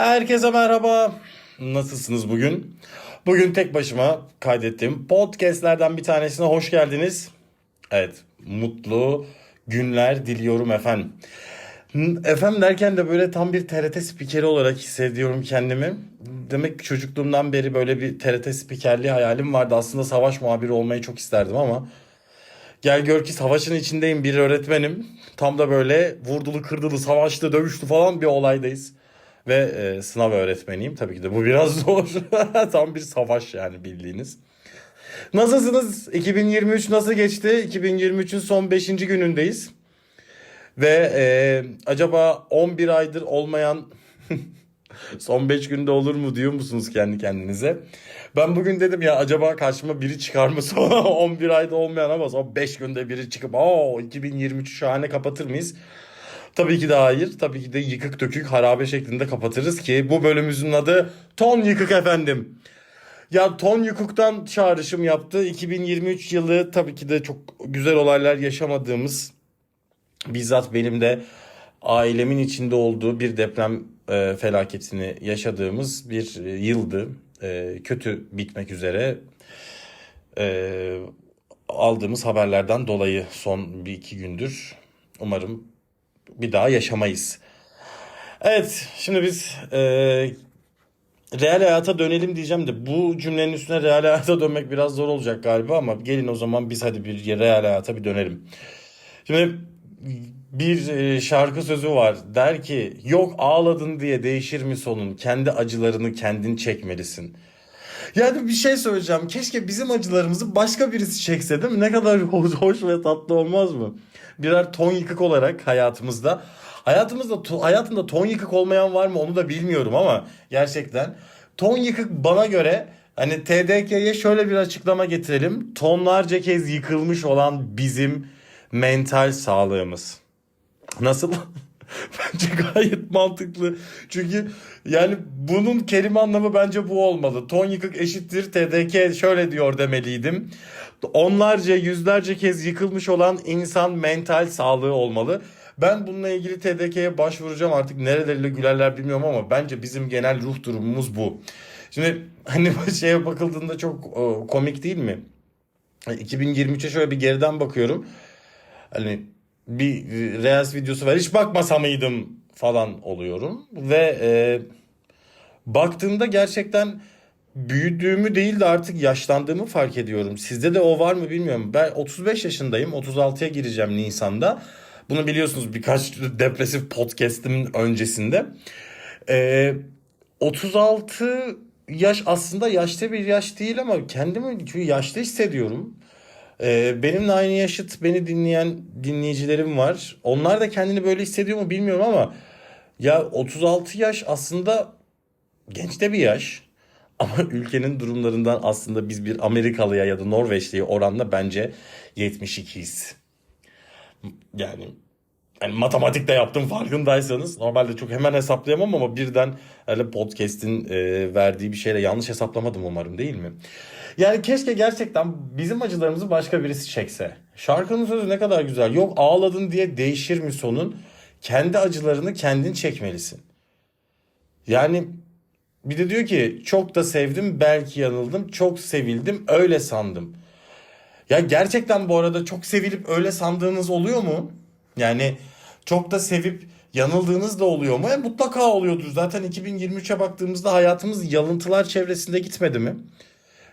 Herkese merhaba. Nasılsınız bugün? Bugün tek başıma kaydettiğim podcastlerden bir tanesine hoş geldiniz. Evet, mutlu günler diliyorum efendim. Efendim derken de böyle tam bir TRT spikeri olarak hissediyorum kendimi. Demek ki çocukluğumdan beri böyle bir TRT spikerliği hayalim vardı. Aslında savaş muhabiri olmayı çok isterdim ama Gel gör ki savaşın içindeyim bir öğretmenim. Tam da böyle vurdulu kırdılı savaştı dövüştü falan bir olaydayız. Ve e, sınav öğretmeniyim. Tabii ki de bu biraz zor. Tam bir savaş yani bildiğiniz. Nasılsınız? 2023 nasıl geçti? 2023'ün son 5. günündeyiz. Ve e, acaba 11 aydır olmayan son 5 günde olur mu diyor musunuz kendi kendinize? Ben bugün dedim ya acaba karşıma biri çıkar mı sonra 11 ayda olmayan ama son 5 günde biri çıkıp o 2023'ü şahane kapatır mıyız? Tabii ki de hayır. Tabii ki de yıkık dökük harabe şeklinde kapatırız ki bu bölümümüzün adı Ton Yıkık efendim. Ya Ton Yıkık'tan çağrışım yaptı. 2023 yılı tabii ki de çok güzel olaylar yaşamadığımız bizzat benim de ailemin içinde olduğu bir deprem e, felaketini yaşadığımız bir e, yıldı. E, kötü bitmek üzere e, aldığımız haberlerden dolayı son bir iki gündür umarım bir daha yaşamayız. Evet şimdi biz e, real hayata dönelim diyeceğim de bu cümlenin üstüne real hayata dönmek biraz zor olacak galiba ama gelin o zaman biz hadi bir real hayata bir dönelim. Şimdi bir e, şarkı sözü var. Der ki yok ağladın diye değişir mi sonun? Kendi acılarını kendin çekmelisin. Yani bir şey söyleyeceğim. Keşke bizim acılarımızı başka birisi çekse değil mi? Ne kadar hoş, ve tatlı olmaz mı? Birer ton yıkık olarak hayatımızda. Hayatımızda hayatında ton yıkık olmayan var mı onu da bilmiyorum ama gerçekten ton yıkık bana göre hani TDK'ye şöyle bir açıklama getirelim. Tonlarca kez yıkılmış olan bizim mental sağlığımız. Nasıl? bence gayet mantıklı. Çünkü yani bunun kelime anlamı bence bu olmalı. Ton yıkık eşittir TDK şöyle diyor demeliydim. Onlarca yüzlerce kez yıkılmış olan insan mental sağlığı olmalı. Ben bununla ilgili TDK'ye başvuracağım artık nereleriyle gülerler bilmiyorum ama bence bizim genel ruh durumumuz bu. Şimdi hani şeye bakıldığında çok e, komik değil mi? 2023'e şöyle bir geriden bakıyorum. Hani bir Reels videosu var. Hiç bakmasa mıydım falan oluyorum. Ve e, baktığımda gerçekten büyüdüğümü değil de artık yaşlandığımı fark ediyorum. Sizde de o var mı bilmiyorum. Ben 35 yaşındayım. 36'ya gireceğim Nisan'da. Bunu biliyorsunuz birkaç depresif podcast'imin öncesinde. E, 36 yaş aslında yaşta bir yaş değil ama kendimi yaşlı hissediyorum. Ee, benimle aynı yaşıt beni dinleyen dinleyicilerim var. Onlar da kendini böyle hissediyor mu bilmiyorum ama ya 36 yaş aslında genç de bir yaş. Ama ülkenin durumlarından aslında biz bir Amerikalıya ya da Norveçliye oranla bence 72'yiz. Yani yani matematikte yaptım farkındaysanız. Normalde çok hemen hesaplayamam ama birden öyle podcast'in e, verdiği bir şeyle yanlış hesaplamadım umarım değil mi? Yani keşke gerçekten bizim acılarımızı başka birisi çekse. Şarkının sözü ne kadar güzel. Yok ağladın diye değişir mi sonun? Kendi acılarını kendin çekmelisin. Yani bir de diyor ki çok da sevdim belki yanıldım. Çok sevildim öyle sandım. Ya gerçekten bu arada çok sevilip öyle sandığınız oluyor mu? Yani çok da sevip yanıldığınız da oluyor mu? E, mutlaka oluyordur. Zaten 2023'e baktığımızda hayatımız yalıntılar çevresinde gitmedi mi?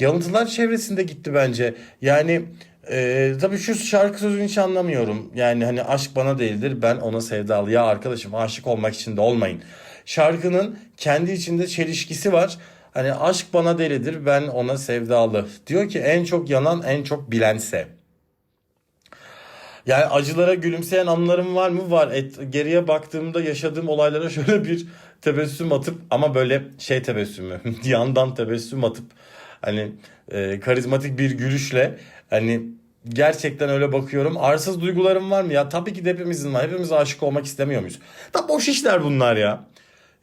Yalıntılar çevresinde gitti bence. Yani e, tabii şu şarkı sözünü hiç anlamıyorum. Yani hani aşk bana değildir ben ona sevdalı. Ya arkadaşım aşık olmak için de olmayın. Şarkının kendi içinde çelişkisi var. Hani aşk bana delidir ben ona sevdalı. Diyor ki en çok yanan en çok bilense. Yani acılara gülümseyen anlarım var mı? Var. Et, geriye baktığımda yaşadığım olaylara şöyle bir tebessüm atıp ama böyle şey tebessümü yandan tebessüm atıp hani e, karizmatik bir gülüşle hani gerçekten öyle bakıyorum. Arsız duygularım var mı? Ya tabii ki de hepimizin var. Hepimiz aşık olmak istemiyor muyuz? Da boş işler bunlar ya.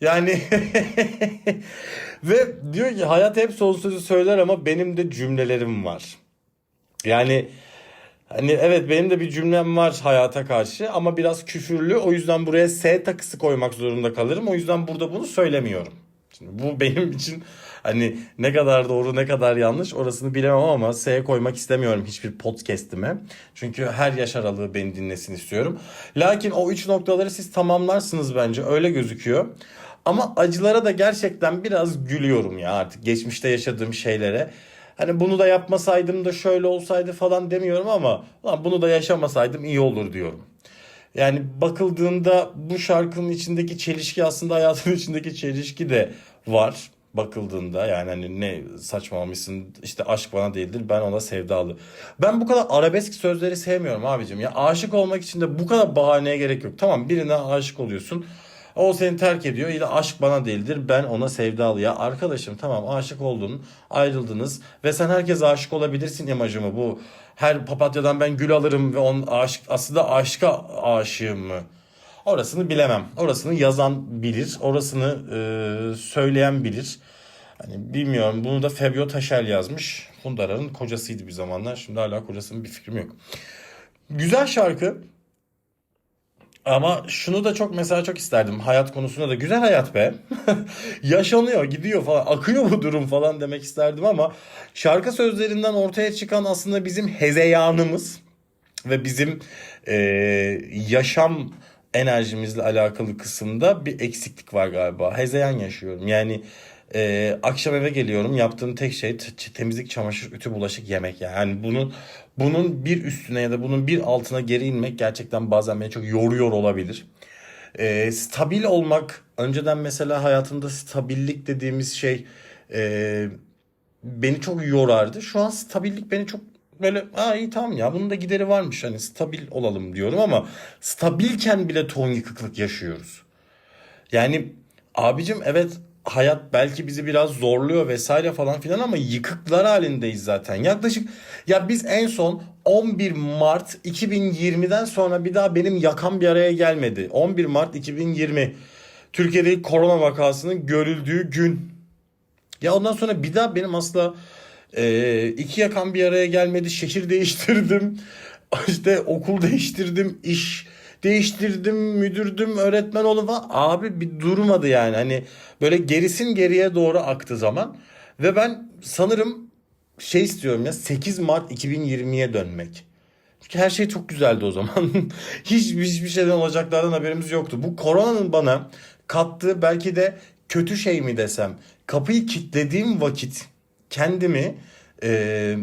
Yani ve diyor ki hayat hep son sözü söyler ama benim de cümlelerim var. Yani Hani evet benim de bir cümlem var hayata karşı ama biraz küfürlü. O yüzden buraya S takısı koymak zorunda kalırım. O yüzden burada bunu söylemiyorum. Şimdi bu benim için hani ne kadar doğru ne kadar yanlış orasını bilemem ama S koymak istemiyorum hiçbir podcast'ime. Çünkü her yaş aralığı beni dinlesin istiyorum. Lakin o üç noktaları siz tamamlarsınız bence öyle gözüküyor. Ama acılara da gerçekten biraz gülüyorum ya artık geçmişte yaşadığım şeylere. Hani bunu da yapmasaydım da şöyle olsaydı falan demiyorum ama lan bunu da yaşamasaydım iyi olur diyorum. Yani bakıldığında bu şarkının içindeki çelişki aslında hayatın içindeki çelişki de var bakıldığında yani hani ne saçmalamışsın işte aşk bana değildir ben ona sevdalı. Ben bu kadar arabesk sözleri sevmiyorum abicim ya aşık olmak için de bu kadar bahaneye gerek yok. Tamam birine aşık oluyorsun o seni terk ediyor. Ya aşk bana değildir. Ben ona sevdalı. Ya arkadaşım tamam aşık oldun. Ayrıldınız. Ve sen herkese aşık olabilirsin imajımı. Bu her papatyadan ben gül alırım ve onun aşık aslında aşka aşığım mı? Orasını bilemem. Orasını yazan bilir. Orasını e, söyleyen bilir. Hani bilmiyorum. Bunu da Fabio Taşel yazmış. Hundara'nın kocasıydı bir zamanlar. Şimdi hala kocasının bir fikrim yok. Güzel şarkı. Ama şunu da çok mesela çok isterdim hayat konusunda da güzel hayat be. Yaşanıyor, gidiyor falan, akıyor bu durum falan demek isterdim ama şarkı sözlerinden ortaya çıkan aslında bizim hezeyanımız ve bizim e, yaşam enerjimizle alakalı kısımda bir eksiklik var galiba. Hezeyan yaşıyorum. Yani e, akşam eve geliyorum. Yaptığım tek şey temizlik, çamaşır, ütü, bulaşık, yemek. Yani bunun bunun bir üstüne ya da bunun bir altına geri inmek gerçekten bazen beni çok yoruyor olabilir. E, stabil olmak önceden mesela hayatımda stabillik dediğimiz şey e, beni çok yorardı. Şu an stabillik beni çok böyle Aa, iyi tamam ya bunun da gideri varmış hani stabil olalım diyorum ama stabilken bile ton yıkıklık yaşıyoruz. Yani abicim evet hayat belki bizi biraz zorluyor vesaire falan filan ama yıkıklar halindeyiz zaten. Yaklaşık ya biz en son 11 Mart 2020'den sonra bir daha benim yakam bir araya gelmedi. 11 Mart 2020 Türkiye'de korona vakasının görüldüğü gün. Ya ondan sonra bir daha benim asla e, iki yakan bir araya gelmedi. Şehir değiştirdim. İşte okul değiştirdim. iş değiştirdim. Müdürdüm. Öğretmen oldum falan. Abi bir durmadı yani. Hani böyle gerisin geriye doğru aktı zaman. Ve ben sanırım şey istiyorum ya 8 Mart 2020'ye dönmek. Çünkü her şey çok güzeldi o zaman. Hiç hiçbir şeyden olacaklardan haberimiz yoktu. Bu koronanın bana kattığı belki de kötü şey mi desem. Kapıyı kilitlediğim vakit kendimi e,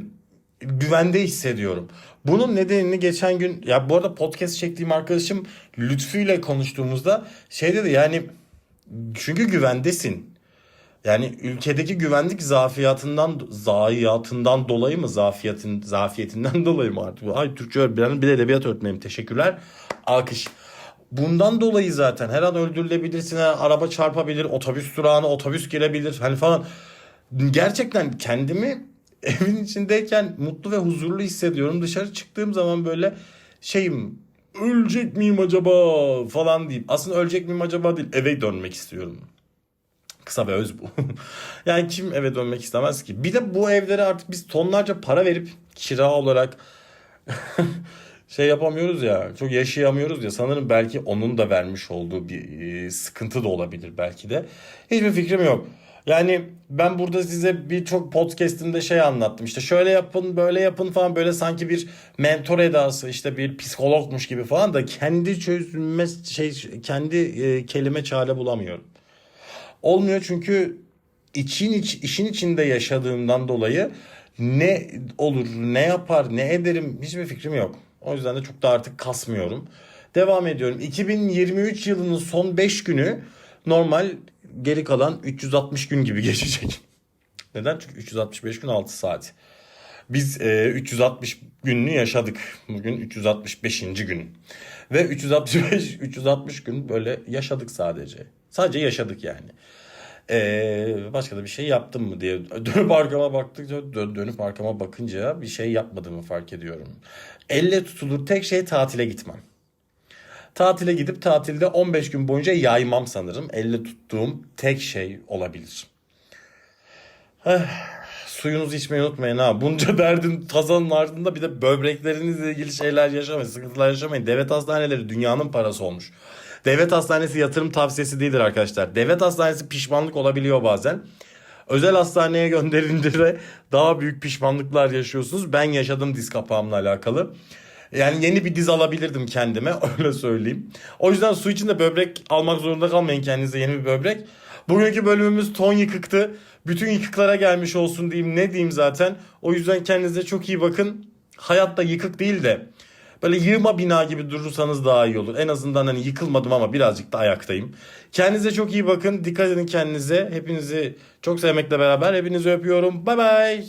güvende hissediyorum. Bunun nedenini geçen gün ya bu arada podcast çektiğim arkadaşım Lütfü ile konuştuğumuzda şey dedi yani çünkü güvendesin. Yani ülkedeki güvenlik zafiyatından zayiatından dolayı mı zafiyetin zafiyetinden dolayı mı artık? Ay Türkçe öğretmenim bir de edebiyat öğretmenim teşekkürler. Alkış. Bundan dolayı zaten her an öldürülebilirsin, araba çarpabilir, otobüs durağına otobüs girebilir hani falan. Gerçekten kendimi evin içindeyken mutlu ve huzurlu hissediyorum. Dışarı çıktığım zaman böyle şeyim ölecek miyim acaba falan deyip aslında ölecek miyim acaba değil eve dönmek istiyorum. Kısa ve öz bu. yani kim eve dönmek istemez ki? Bir de bu evlere artık biz tonlarca para verip kira olarak şey yapamıyoruz ya. Çok yaşayamıyoruz ya. Sanırım belki onun da vermiş olduğu bir e, sıkıntı da olabilir belki de. Hiçbir fikrim yok. Yani ben burada size birçok podcast'imde şey anlattım. İşte şöyle yapın, böyle yapın falan böyle sanki bir mentor edası, işte bir psikologmuş gibi falan da kendi çözülme şey kendi e, kelime çare bulamıyorum. Olmuyor çünkü için iç, işin içinde yaşadığımdan dolayı ne olur, ne yapar, ne ederim hiçbir fikrim yok. O yüzden de çok da artık kasmıyorum. Devam ediyorum. 2023 yılının son 5 günü normal geri kalan 360 gün gibi geçecek. Neden? Çünkü 365 gün 6 saat. Biz e, 360 gününü yaşadık. Bugün 365. gün. Ve 365 360 gün böyle yaşadık sadece. Sadece yaşadık yani. Ee, başka da bir şey yaptım mı diye dönüp arkama baktıkça dön- dönüp arkama bakınca bir şey yapmadığımı fark ediyorum. Elle tutulur tek şey tatile gitmem. Tatile gidip tatilde 15 gün boyunca yaymam sanırım. Elle tuttuğum tek şey olabilir. Eh, Suyunuzu içmeyi unutmayın ha. Bunca derdin tasanın ardında bir de böbreklerinizle ilgili şeyler yaşamayın. Sıkıntılar yaşamayın. Devlet hastaneleri dünyanın parası olmuş. Devlet hastanesi yatırım tavsiyesi değildir arkadaşlar. Devlet hastanesi pişmanlık olabiliyor bazen. Özel hastaneye gönderince de daha büyük pişmanlıklar yaşıyorsunuz. Ben yaşadım diz kapağımla alakalı. Yani yeni bir diz alabilirdim kendime öyle söyleyeyim. O yüzden su içinde böbrek almak zorunda kalmayın kendinize yeni bir böbrek. Bugünkü bölümümüz ton yıkıktı. Bütün yıkıklara gelmiş olsun diyeyim ne diyeyim zaten. O yüzden kendinize çok iyi bakın. Hayatta yıkık değil de böyle yığma bina gibi durursanız daha iyi olur. En azından hani yıkılmadım ama birazcık da ayaktayım. Kendinize çok iyi bakın. Dikkat edin kendinize. Hepinizi çok sevmekle beraber hepinizi öpüyorum. Bay bay.